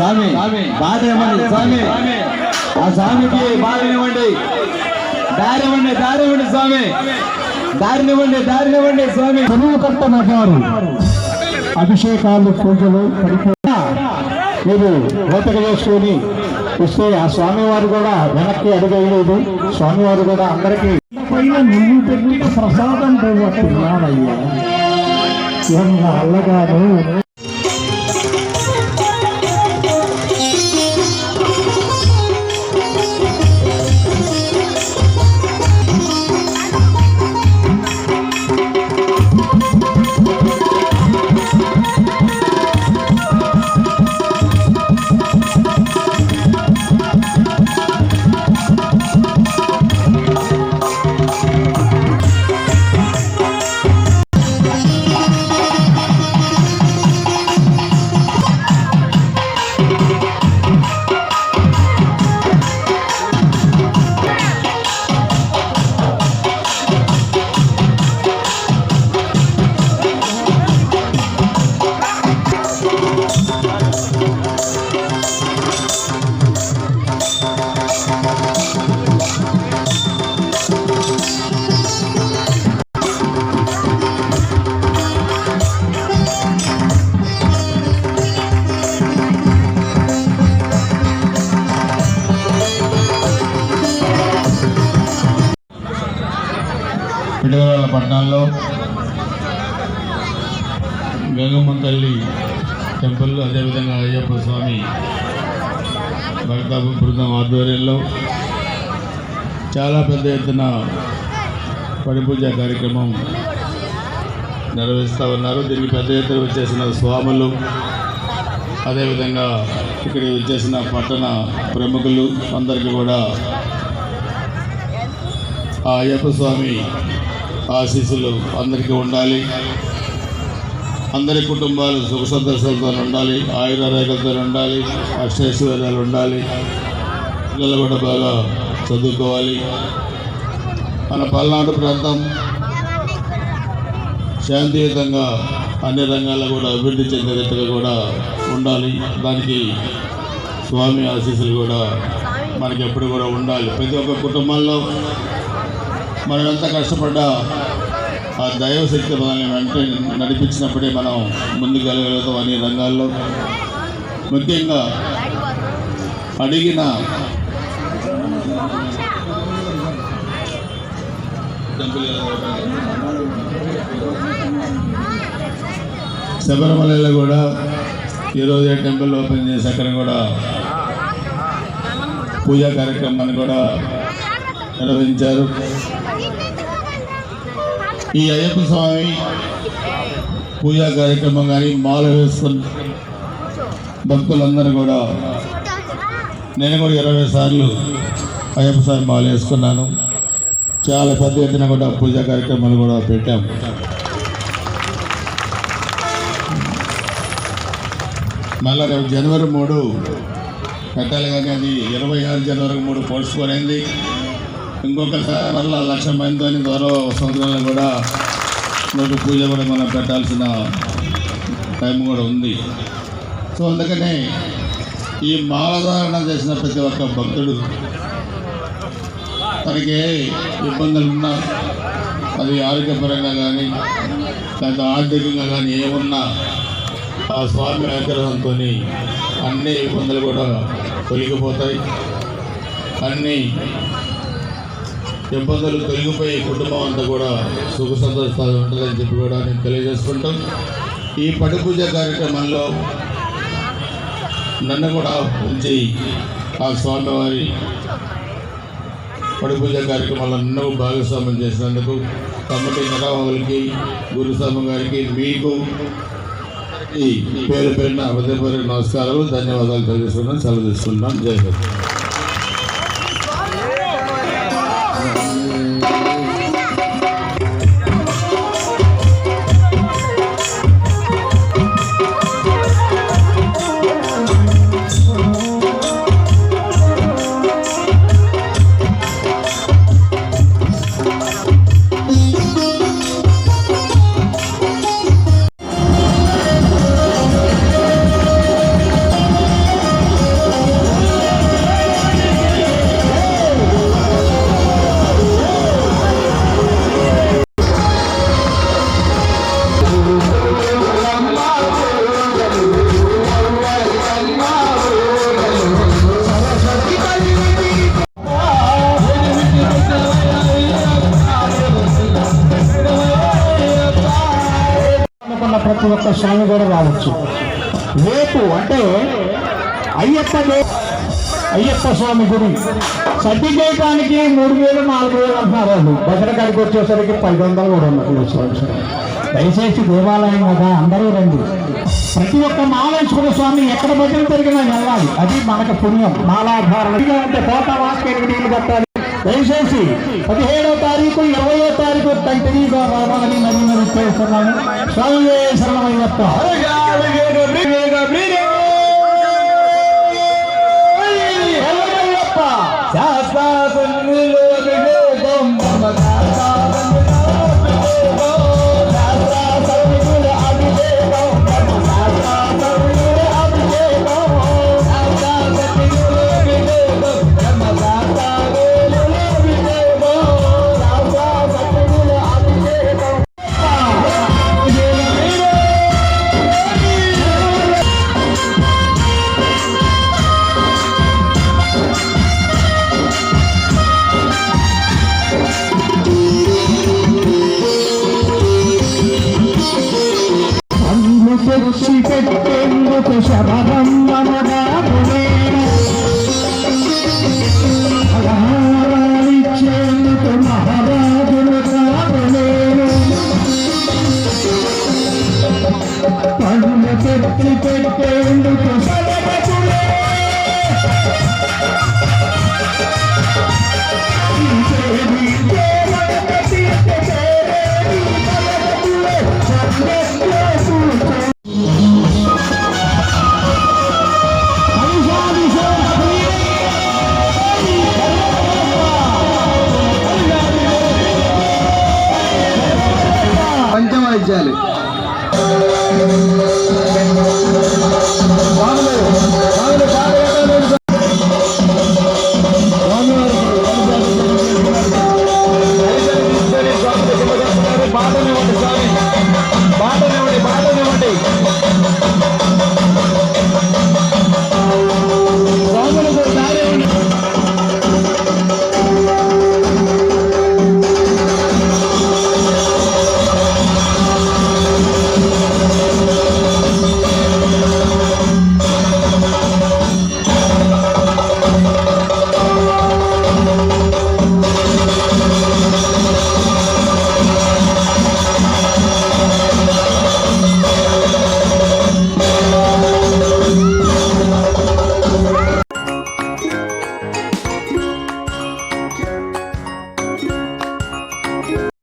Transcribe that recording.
స్వామి బాధ ఇవ్వండి స్వామి. ఆ స్వామికి బాధనివ్వండి దారి ఇవ్వండి దారి ఇవ్వండి స్వామి. దారినివ్వండి దారినివ్వండి స్వామి. కట్ట నగారు అభిషేకాలు పూజలు పరిపూర్ణ. మీరు ఓపిక చేసుకొని ఇస్తే ఆ స్వామివారు కూడా వెనక్కి అడుగలేదు స్వామివారు కూడా అందరికీ పైన నువ్వు పెట్టిన ప్రసాదం ఎన్న అల్లగారు. పిడవల పట్టణంలో గంగమ్మ తల్లి టెంపుల్ అదేవిధంగా అయ్యప్ప స్వామి భక్త బృందం ఆధ్వర్యంలో చాలా పెద్ద ఎత్తున పడిపూజ కార్యక్రమం నిర్వహిస్తూ ఉన్నారు. దీనికి పెద్ద ఎత్తున వచ్చేసిన స్వాములు అదేవిధంగా ఇక్కడికి వచ్చేసిన పట్టణ ప్రముఖులు అందరికీ కూడా ఆ అయ్యప్ప స్వామి ఆశీస్సులు అందరికీ ఉండాలి. అందరి కుటుంబాలు సుఖ సంతోషాలతో ఉండాలి ఆయురారోగ్యాలతో ఉండాలి అష్టైశ్వర్యాలు ఉండాలి పిల్లలు కూడా బాగా చదువుకోవాలి. మన పల్నాడు ప్రాంతం శాంతియుతంగా అన్ని రంగాల్లో కూడా అభివృద్ధి చెందేటట్టుగా కూడా ఉండాలి. దానికి స్వామి ఆశీస్సులు కూడా మనకి ఎప్పుడు కూడా ఉండాలి. ప్రతి ఒక్క కుటుంబంలో మనం ఎంత కష్టపడ్డా ఆ దైవశక్తి మనల్ని వెంటనే నడిపించినప్పుడే మనం ముందుకెళ్ళగలుగుతాం అనే రంగాల్లో. ముఖ్యంగా అడిగిన శబరిమలలో కూడా ఈరోజు టెంపుల్ ఓపెన్ చేసి అక్కడ కూడా పూజా కార్యక్రమాన్ని కూడా నిర్వహించారు. ఈ అయ్యప్ప స్వామి పూజా కార్యక్రమం కానీ మాల వేసుకున్న భక్తులందరూ కూడా నేను కూడా ఇరవై సార్లు అయ్యప్ప స్వామి మాల వేసుకున్నాను. చాలా పెద్ద ఎత్తున కూడా పూజా కార్యక్రమాలు కూడా పెట్టాము మళ్ళా రేపు జనవరి మూడు పెట్టాలి కానీ అది ఇరవై ఆరు జనవరి మూడు పోస్ట్పోన్ ఇంకొక ఇంకొకసారి మళ్ళా లక్ష మందితో గౌరవ సంవత్సరాలు కూడా నోటి పూజ కూడా మనం పెట్టాల్సిన టైం కూడా ఉంది. సో అందుకనే ఈ మాలధారణ చేసిన ప్రతి ఒక్క భక్తుడు తనకి ఇబ్బందులు ఉన్నా అది ఆరోగ్యపరంగా కానీ లేదా ఆర్థికంగా కానీ ఏమున్నా ఆ స్వామి అనుగ్రహంతో అన్ని ఇబ్బందులు కూడా తొలగిపోతాయి. అన్నీ ఇబ్బందులు తొలగిపోయి కుటుంబం అంతా కూడా సుఖ సంతోషాలు ఉంటుందని చెప్పి కూడా నేను తెలియజేసుకుంటాం. ఈ పడి పూజ కార్యక్రమంలో నన్ను కూడా ఉంచి ఆ స్వామివారి పడి పూజ కార్యక్రమాల్లో నన్ను భాగస్వామ్యం చేసినందుకు కమిటీ నిర్వాహకులకి గురుస్వామి గారికి మీకు ఈ పేరు పేరున హృదయపూర్వక నమస్కారాలు ధన్యవాదాలు తెలియజేస్తున్నాను సెలవు తీసుకుంటున్నాను జై అయ్యప్ప స్వామి కూడా రావచ్చు. రేపు అంటే అయ్యప్ప అయ్యప్ప స్వామి గుడి. సద్ది చేయడానికి మూడు వేలు నాలుగు వేలు అంటున్నారు వాళ్ళు. భద్రకాడికి వచ్చేసరికి పది వందలు కూడా ఉన్నట్లు సంవత్సరం. దయచేసి దేవాలయం కదా అందరూ రండి. ప్రతి ఒక్క మాలేశ్వర స్వామి ఎక్కడ భజన పెరిగినా వెళ్ళాలి. అది మనకు పుణ్యం. మాలాధారణ అంటే ఉంటే కోట వాసుకి కట్టాలి. దయచేసి పదిహేడవ తారీఖు ఇరవయో తారీఖు కంటిన్యూగా రావాలని మరి మరి చేస్తున్నాను స్వామి శరణమయ్యప్ప శరణమయ్యప్ప பற்றி கேட்க உண்டு